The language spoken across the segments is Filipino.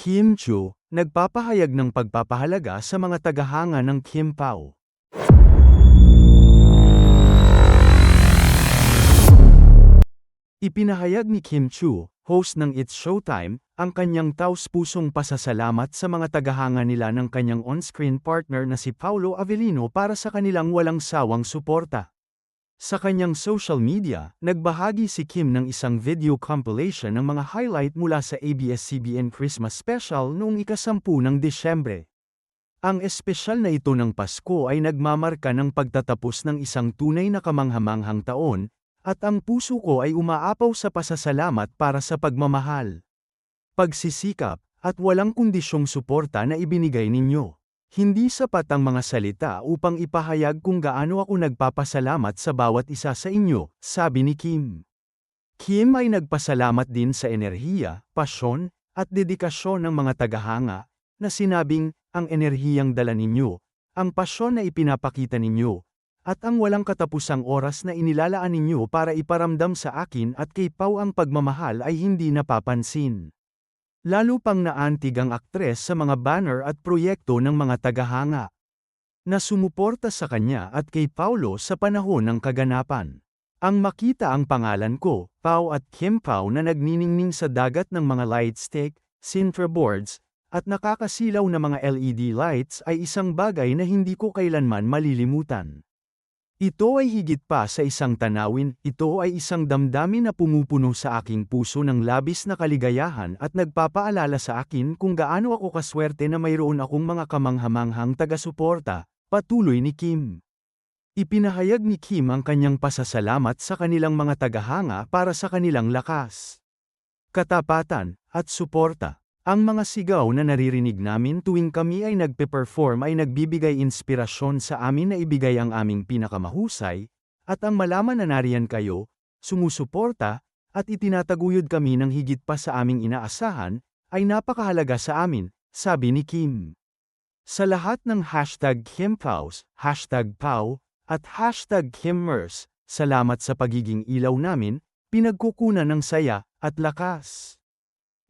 Kim Chu, nagpapahayag ng pagpapahalaga sa mga tagahanga ng Kim Pao. Ipinahayag ni Kim Chu, host ng It's Showtime, ang kanyang taus-pusong pasasalamat sa mga tagahanga nila ng kanyang on-screen partner na si Paulo Avellino para sa kanilang walang sawang suporta. Sa kanyang social media, nagbahagi si Kim ng isang video compilation ng mga highlight mula sa ABS-CBN Christmas Special noong ikasampu ng Desyembre. Ang espesyal na ito ng Pasko ay nagmamarka ng pagtatapos ng isang tunay na kamanghamanghang taon, at ang puso ko ay umaapaw sa pasasalamat para sa pagmamahal. Pagsisikap, at walang kondisyong suporta na ibinigay ninyo. Hindi sapat ang mga salita upang ipahayag kung gaano ako nagpapasalamat sa bawat isa sa inyo, sabi ni Kim. Kim ay nagpasalamat din sa enerhiya, pasyon, at dedikasyon ng mga tagahanga, na sinabing, ang enerhiyang dala ninyo, ang pasyon na ipinapakita ninyo, at ang walang katapusang oras na inilalaan ninyo para iparamdam sa akin at kay Pau ang pagmamahal ay hindi napapansin. Lalo pang naantig ang aktres sa mga banner at proyekto ng mga tagahanga. Na sumuporta sa kanya at kay Paulo sa panahon ng kaganapan. Ang makita ang pangalan ko, Pau at Kim Pau na nagniningning sa dagat ng mga light stick, Sintra boards, at nakakasilaw na mga LED lights ay isang bagay na hindi ko kailanman malilimutan. Ito ay higit pa sa isang tanawin, ito ay isang damdamin na pumupuno sa aking puso ng labis na kaligayahan at nagpapaalala sa akin kung gaano ako kaswerte na mayroon akong mga kamanghamanghang taga-suporta, patuloy ni Kim. Ipinahayag ni Kim ang kanyang pasasalamat sa kanilang mga tagahanga para sa kanilang lakas, katapatan, at suporta. Ang mga sigaw na naririnig namin tuwing kami ay nagpe-perform ay nagbibigay inspirasyon sa amin na ibigay ang aming pinakamahusay, at ang malaman na nariyan kayo, sumusuporta, at itinataguyod kami ng higit pa sa aming inaasahan, ay napakahalaga sa amin, sabi ni Kim. Sa lahat ng hashtag KimPaus, hashtag Pau, at hashtag KimMers, salamat sa pagiging ilaw namin, pinagkukunan ng saya, at lakas.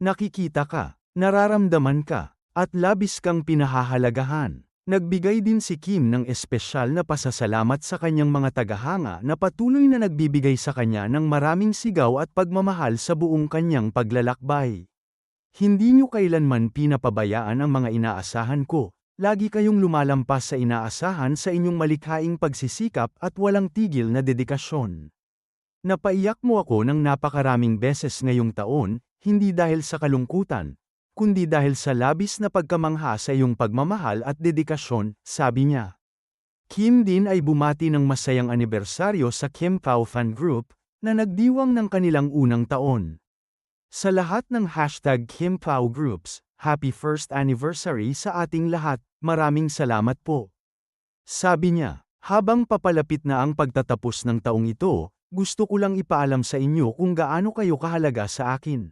Nakikita ka. Nararamdaman ka, at labis kang pinahahalagahan. Nagbigay din si Kim ng espesyal na pasasalamat sa kanyang mga tagahanga na patuloy na nagbibigay sa kanya ng maraming sigaw at pagmamahal sa buong kanyang paglalakbay. Hindi niyo kailanman pinapabayaan ang mga inaasahan ko, lagi kayong lumalampas sa inaasahan sa inyong malikhaing pagsisikap at walang tigil na dedikasyon. Napaiyak mo ako ng napakaraming beses ngayong taon, hindi dahil sa kalungkutan, kundi dahil sa labis na pagkamangha sa iyong pagmamahal at dedikasyon, sabi niya. Kim din ay bumati ng masayang anibersaryo sa Kim Pao Fan Group, na nagdiwang ng kanilang unang taon. Sa lahat ng hashtag Kim Pao Groups, Happy First Anniversary sa ating lahat, maraming salamat po. Sabi niya, habang papalapit na ang pagtatapos ng taong ito, gusto ko lang ipaalam sa inyo kung gaano kayo kahalaga sa akin.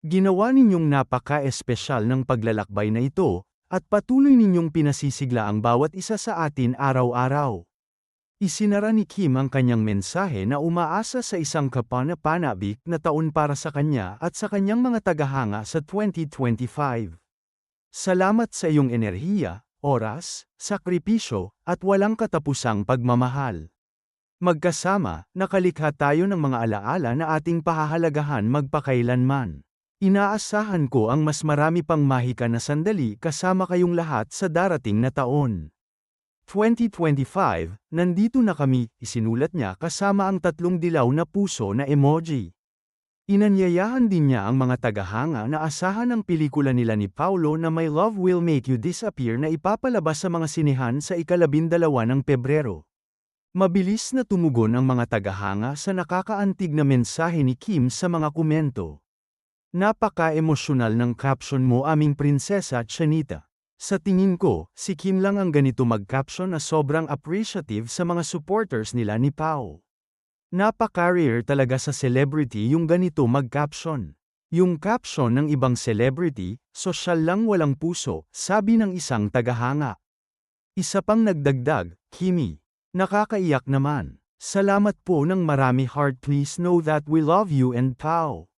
Ginawa ninyong napaka-espesyal ng paglalakbay na ito, at patuloy ninyong pinasisigla ang bawat isa sa atin araw-araw. Isinara ni Kim ang kanyang mensahe na umaasa sa isang kapana-panabik na taon para sa kanya at sa kanyang mga tagahanga sa 2025. Salamat sa iyong enerhiya, oras, sakripisyo, at walang katapusang pagmamahal. Magkasama, nakalikha tayo ng mga alaala na ating pahahalagahan magpakailanman. Inaasahan ko ang mas marami pang mahika na sandali kasama kayong lahat sa darating na taon. 2025, nandito na kami, isinulat niya kasama ang tatlong dilaw na puso na emoji. Inanyayahan din niya ang mga tagahanga na asahan ang pelikula nila ni Paulo na My Love Will Make You Disappear na ipapalabas sa mga sinehan sa ikalabindalawa ng Pebrero. Mabilis na tumugon ang mga tagahanga sa nakakaantig na mensahe ni Kim sa mga komento. Napaka-emosyonal ng caption mo aming prinsesa Chanita. Sa tingin ko, si Kim lang ang ganito mag-caption na sobrang appreciative sa mga supporters nila ni Pao. Napaka-rare talaga sa celebrity yung ganito mag-caption. Yung caption ng ibang celebrity, sosyal lang walang puso, sabi ng isang tagahanga. Isa pang nagdagdag, Kimi. Nakakaiyak naman. Salamat po ng marami heart please know that we love you and Pao.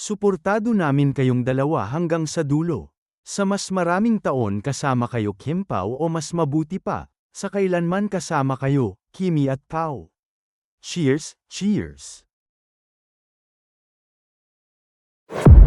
Suportado namin kayong dalawa hanggang sa dulo. Sa mas maraming taon kasama kayo Kim Pao o mas mabuti pa, sa kailanman kasama kayo, Kimi at Pao. Cheers, cheers! you